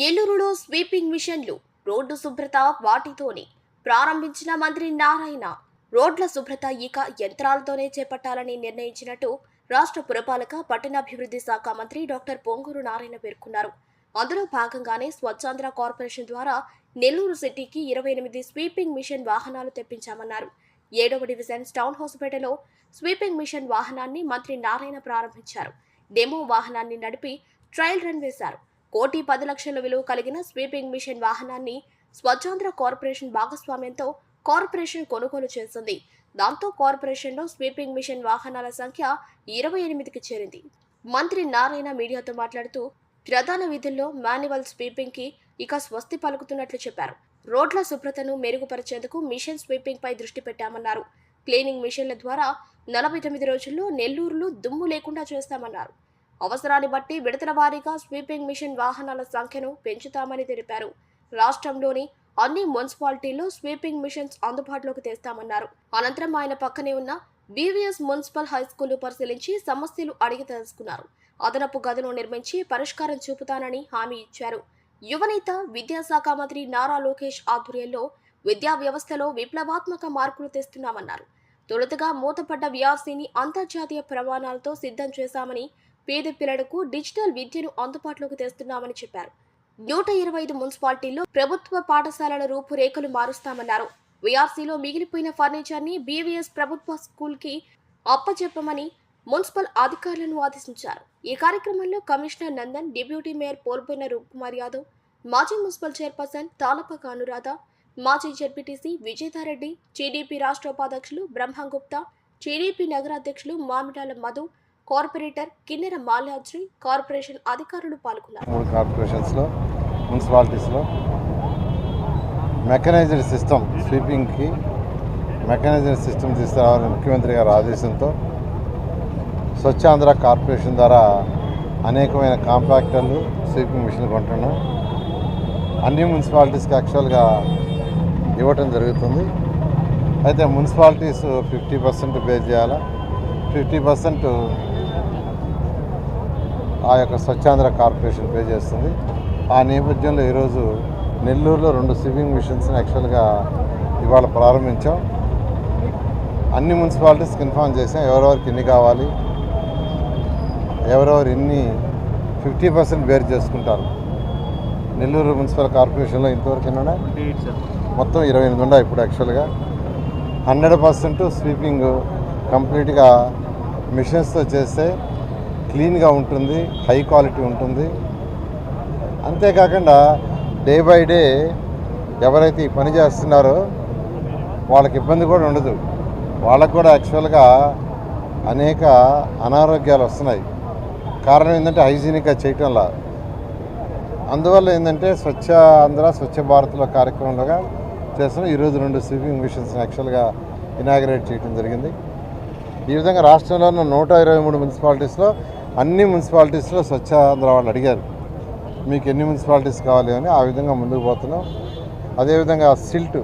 నెల్లూరులో స్వీపింగ్ మిషన్లు రోడ్డు శుభ్రత వాటితోనే ప్రారంభించిన మంత్రి నారాయణ. రోడ్ల శుభ్రత ఇక యంత్రాలతోనే చేపట్టాలని నిర్ణయించినట్టు రాష్ట్ర పురపాలక పట్టణాభివృద్ధి శాఖ మంత్రి డాక్టర్ పొంగూరు నారాయణ పేర్కొన్నారు. అందులో భాగంగానే స్వచ్ఛాంధ్ర కార్పొరేషన్ ద్వారా నెల్లూరు సిటీకి ఇరవై ఎనిమిది స్వీపింగ్ మిషన్ వాహనాలు తెప్పించామన్నారు. ఏడవ డివిజన్ టౌన్ హాస్పిటల్లో స్వీపింగ్ మిషన్ వాహనాన్ని మంత్రి నారాయణ ప్రారంభించారు. డెమో వాహనాన్ని నడిపి ట్రయల్ రన్ వేశారు. కోటి పది లక్షల విలువ కలిగిన స్వీపింగ్ మిషన్ వాహనాన్ని స్వచ్ఛాంధ్ర కార్పొరేషన్ భాగస్వామ్యంతో కార్పొరేషన్ కొనుగోలు చేసింది. దాంతో కార్పొరేషన్లో స్వీపింగ్ మిషన్ వాహనాల సంఖ్య ఇరవై ఎనిమిదికి చేరింది. మంత్రి నారాయణ మీడియాతో మాట్లాడుతూ ప్రధాన విధుల్లో మాన్యువల్ స్వీపింగ్కి ఇక స్వస్తి పలుకుతున్నట్లు చెప్పారు. రోడ్ల శుభ్రతను మెరుగుపరిచేందుకు మిషన్ స్వీపింగ్పై దృష్టి పెట్టామన్నారు. క్లీనింగ్ మిషన్ల ద్వారా నలభై తొమ్మిది రోజుల్లో నెల్లూరులో దుమ్ము లేకుండా చేస్తామన్నారు. అవసరాన్ని బట్టి విడతల వారీగా స్వీపింగ్ మిషన్ వాహనాల సంఖ్యను పెంచుతామని తెలిపారు. రాష్ట్రంలోని అన్ని మున్సిపాలిటీల్లో స్వీపింగ్ మిషన్స్ అందుబాటులోకి తెస్తామన్నారు. అనంతరం ఆయన పక్కనే ఉన్న బీవీఎస్ మున్సిపల్ హై స్కూల్ పరిశీలించి సమస్యలు అడిగి తెలుసుకున్నారు. అదనపు గదులు నిర్మించి పరిష్కారం చూపుతానని హామీ ఇచ్చారు. యువనేత విద్యాశాఖ మంత్రి నారా లోకేష్ ఆధ్వర్యంలో విద్యా వ్యవస్థలో విప్లవాత్మక మార్పులు తెస్తున్నామన్నారు. తొలుతగా మూతపడ్డ విఆర్సీని అంతర్జాతీయ ప్రమాణాలతో సిద్ధం చేశామని పేద పిల్లలకు డిజిటల్ విద్యను అందుబాటులోకి తెస్తున్నామని చెప్పారు. నూట ఇరవై ఐదు మున్సిపాలిటీల్లో ప్రభుత్వ పాఠశాలల రూపురేఖలు మారుస్తామన్నారు. వీఆర్సీలో మిగిలిపోయిన ఫర్నిచర్ని బీవీఎస్ ప్రభుత్వ స్కూల్కి అప్పచెప్పమని మున్సిపల్ అధికారులను ఆదేశించారు. ఈ కార్యక్రమంలో కమిషనర్ నందన్ డిప్యూటీ మేయర్ పోల్పోయిన రూప్కుమార్ యాదవ్ మాజీ మున్సిపల్ చైర్పర్సన్ తాలపక అనురాధ మాజీ జడ్పీటీసీ విజేతారెడ్డి టీడీపీ రాష్ట్ర ఉపాధ్యక్షులు బ్రహ్మగుప్తా టీడీపీ నగరాధ్యక్షులు మామిడాల మధు కార్పొరేటర్ కిన్నెర మాల్యాద్రి కార్పొరేషన్ అధికారులు పాల్గొన్నారు. మూడు కార్పొరేషన్స్లో మున్సిపాలిటీస్లో మెకనైజ్డ్ సిస్టమ్ స్వీపింగ్కి మెకనైజ్డ్ సిస్టమ్ తీసుకురావాలని ముఖ్యమంత్రి గారి ఆదేశంతో స్వచ్ఛాంధ్ర కార్పొరేషన్ ద్వారా అనేకమైన కాంపాక్టర్లు స్వీపింగ్ మిషన్లు కొంటున్నాం. అన్ని మున్సిపాలిటీస్కి యాక్చువల్గా ఇవ్వటం జరుగుతుంది. అయితే మున్సిపాలిటీస్ ఫిఫ్టీ పర్సెంట్ పే చేయాలా? ఫిఫ్టీ పర్సెంట్ ఆ యొక్క స్వచ్ఛాంధ్ర కార్పొరేషన్ పే చేస్తుంది. ఆ నేపథ్యంలో ఈరోజు నెల్లూరులో రెండు స్విమ్మింగ్ మిషన్స్ని యాక్చువల్గా ఇవాళ ప్రారంభించాం. అన్ని మున్సిపాలిటీస్కి ఇన్ఫార్మ్ చేసాం. ఎవరెవరికి ఎన్ని కావాలి ఎవరెవరు ఎన్ని ఫిఫ్టీ పర్సెంట్ బేర్ చేసుకుంటారు. నెల్లూరు మున్సిపల్ కార్పొరేషన్లో ఇంతవరకు ఎన్ని మొత్తం ఇరవై ఎనిమిది ఉన్నాయి ఇప్పుడు యాక్చువల్గా. హండ్రెడ్ పర్సెంట్ స్వీపింగ్ కంప్లీట్గా మిషన్స్తో చేస్తే క్లీన్గా ఉంటుంది హై క్వాలిటీ ఉంటుంది. అంతేకాకుండా డే బై డే ఎవరైతే ఈ పని చేస్తున్నారో వాళ్ళకి ఇబ్బంది కూడా ఉండదు. వాళ్ళకు కూడా యాక్చువల్గా అనేక అనారోగ్యాలు వస్తున్నాయి. కారణం ఏంటంటే హైజీనిక్గా చేయటంలా అందువల్ల ఏంటంటే స్వచ్ఛ ఆంధ్ర స్వచ్ఛ భారత్లో కార్యక్రమంలోగా చేస్తున్నాం. ఈరోజు రెండు స్వీపింగ్ మిషన్స్ యాక్చువల్గా ఇనాగ్రేట్ చేయడం జరిగింది. ఈ విధంగా రాష్ట్రంలో ఉన్న నూట ఇరవై మూడు మున్సిపాలిటీస్లో అన్ని మున్సిపాలిటీస్లో స్వచ్ఛాంధ్ర వాళ్ళు అడిగారు. మీకు ఎన్ని మున్సిపాలిటీస్ కావాలి అని ఆ విధంగా ముందుకు పోతున్నాం. అదేవిధంగా సిల్ట్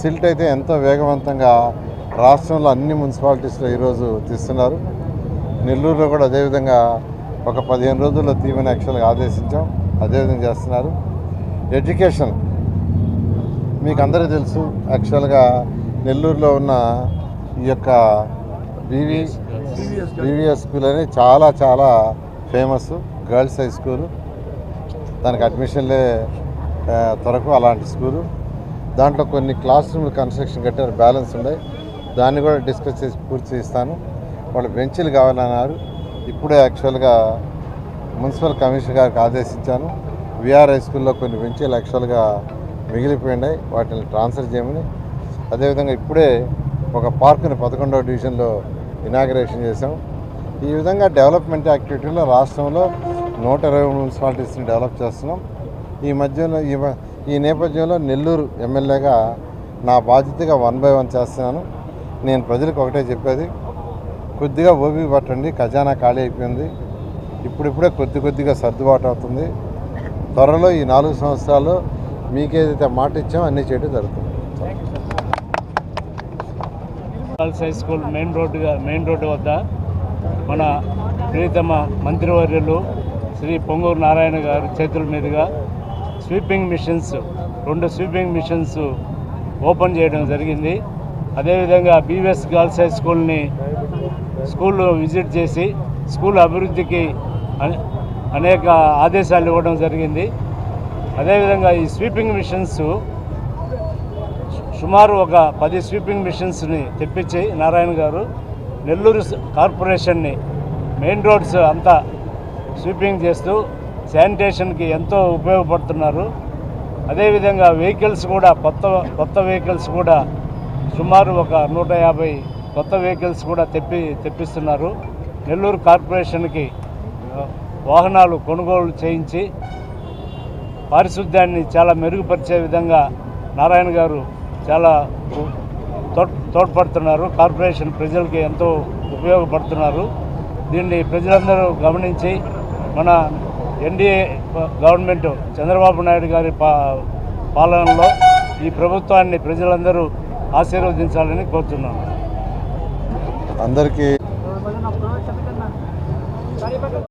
సిల్ట్ అయితే ఎంతో వేగవంతంగా రాష్ట్రంలో అన్ని మున్సిపాలిటీస్లో ఈరోజు తీస్తున్నారు. నెల్లూరులో కూడా అదేవిధంగా ఒక పదిహేను రోజుల్లో తీయమని యాక్చువల్గా ఆదేశించాం. అదేవిధంగా చేస్తున్నారు. ఎడ్యుకేషన్ మీకు అందరికీ తెలుసు. యాక్చువల్గా నెల్లూరులో ఉన్న ఈ యొక్క బీవీ బీవీఎస్ స్కూల్ అని చాలా చాలా ఫేమస్ గర్ల్స్ హై స్కూలు దానికి అడ్మిషన్లే త్వరకు అలాంటి స్కూలు దాంట్లో కొన్ని క్లాస్ రూమ్లు కన్స్ట్రక్షన్ కట్టారు బ్యాలెన్స్ ఉన్నాయి దాన్ని కూడా డిస్కస్ చేసి పూర్తి చేస్తాను. వాళ్ళు బెంచీలు కావాలన్నారు. ఇప్పుడే యాక్చువల్గా మున్సిపల్ కమిషనర్ గారికి ఆదేశించాను. విఆర్ హై స్కూల్లో కొన్ని బెంచీలు యాక్చువల్గా మిగిలిపోయినాయి వాటిని ట్రాన్స్ఫర్ చేయమని. అదేవిధంగా ఇప్పుడే ఒక పార్కుని పదకొండవ డివిజన్లో ఇనాగ్రేషన్ చేశాం. ఈ విధంగా డెవలప్మెంట్ యాక్టివిటీలో రాష్ట్రంలో నూట ఇరవై మున్సిపాలిటీస్ని డెవలప్ చేస్తున్నాం. ఈ మధ్యలో ఈ ఈ నేపథ్యంలో నెల్లూరు ఎమ్మెల్యేగా నా బాధ్యతగా వన్ బై వన్ చేస్తున్నాను. నేను ప్రజలకు ఒకటే చెప్పేది కొద్దిగా ఓపిక పట్టండి ఖజానా ఖాళీ అయిపోయింది. ఇప్పుడిప్పుడే కొద్ది కొద్దిగా సర్దుబాటు అవుతుంది. త్వరలో ఈ నాలుగు సంవత్సరాలు మీకేదైతే మాట ఇచ్చామో అన్నీ చేయడం జరుగుతుంది. గర్ల్స్ హై స్కూల్ మెయిన్ రోడ్డుగా మెయిన్ రోడ్డు వద్ద మన ప్రియతమ మంత్రివర్యులు శ్రీ పొంగూరు నారాయణ గారి చేతుల మీదుగా స్వీపింగ్ మిషన్స్ రెండు స్వీపింగ్ మిషన్స్ ఓపెన్ చేయడం జరిగింది. అదేవిధంగా బీవీఎస్ గర్ల్స్ హై స్కూల్ని స్కూల్ విజిట్ చేసి స్కూల్ అభివృద్ధికి అనే- అనేక ఆదేశాలు ఇవ్వడం జరిగింది. అదేవిధంగా ఈ స్వీపింగ్ మిషన్స్ సుమారు ఒక పది స్వీపింగ్ మిషన్స్ని తెప్పించి నారాయణ గారు నెల్లూరు కార్పొరేషన్ని మెయిన్ రోడ్స్ అంతా స్వీపింగ్ చేస్తూ శానిటేషన్కి ఎంతో ఉపయోగపడుతున్నారు. అదేవిధంగా వెహికల్స్ కూడా కొత్త కొత్త వెహికల్స్ కూడా సుమారు ఒక నూట యాభై కొత్త వెహికల్స్ కూడా తెప్పి తెప్పిస్తున్నారు. నెల్లూరు కార్పొరేషన్కి వాహనాలు కొనుగోలు చేయించి పారిశుద్ధ్యాన్ని చాలా మెరుగుపరిచే విధంగా నారాయణ గారు చాలా తోడ్పడుతున్నారు. కార్పొరేషన్ ప్రజలకి ఎంతో ఉపయోగపడుతున్నారు. దీన్ని ప్రజలందరూ గమనించి మన ఎన్డీఏ గవర్నమెంట్ చంద్రబాబు నాయుడు గారి పా పాలనలో ఈ ప్రభుత్వాన్ని ప్రజలందరూ ఆశీర్వదించాలని కోరుతున్నాను అందరికీ